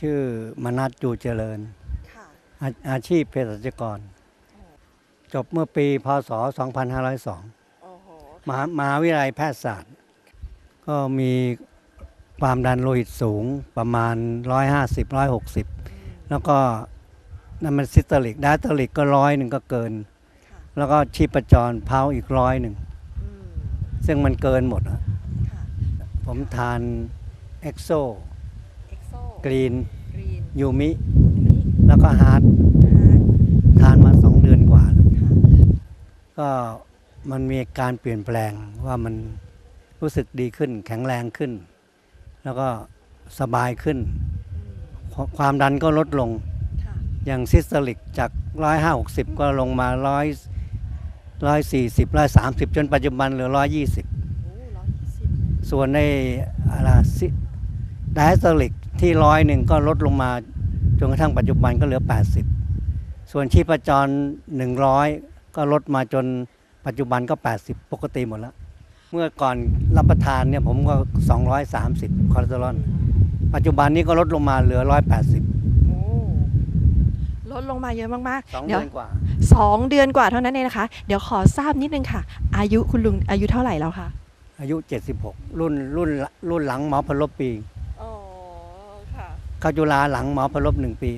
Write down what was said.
ชื่อมนัสจูเจริญค่ะอาอาชีพเภสัชกร จบเมื่อปีพศ 2502โอ้โหมหามหาวิทยาลัยแพทยศาสตร์ ก็มีความดันโลหิตสูงประมาณ 150 160 แล้วก็น้ำมันซิสเตอริกดาตอริกก็ร้อยหนึ่งก็เกินค่ะแล้วก็ชีพจรเพาอีกร้อยหนึ่งอืมซึ่งมันเกินหมดอะค่ะผมทานเอ็กโซเอ็ กโซกรีนกรีนยูมินี่แล้วก็ฮาร์ดฮาร์ดทานมาสองเดือนกว่าแล้วค่ะก็มันมีการเปลี่ยนแปลงว่ามันรู้สึกดีขึ้น แข็งแรงขึ้น แล้วก็สบายขึ้นอืมความดันก็ลดลง ค่ะอย่างซิสเตอริกจากร้อยห้าหกสิบก็ลงมาร้อยร้อยสี่สิบร้อยสามสิบจนปัจจุบันเหลือร้อยยี่สิบโอ้ร้อยยี่สิบส่วนในอะไรซิไดสเตอริก ที่ร้อยหนึ่งก็ลดลงมาจนกระทั่งปัจจุบันก็เหลือ 80 ส่วนชีพจร 100 ก็ลดมาจนปัจจุบันก็ 80 ปกติหมดแล้ว เมื่อก่อนรับประทานเนี่ยผมก็ 230 คอเลสเตอรอลปัจจุบันนี้ก็ลดลงมาเหลือ 180โอ้ลดลงมาเยอะมากสองๆเดี๋เดืยวอนกว่าสองเดือนกว่าเท่านั้นเองนะคะ เดี๋ยวขอทราบนิดนึงค่ะ อายุคุณลุงอายุเท่าไหร่แล้วคะอายุ 76 รุ่นรุ่นรุ่นหลังหมอพลบปีอ๋อค่ะ เข้าจุฬาหลังหมอพลบหนึ่งปี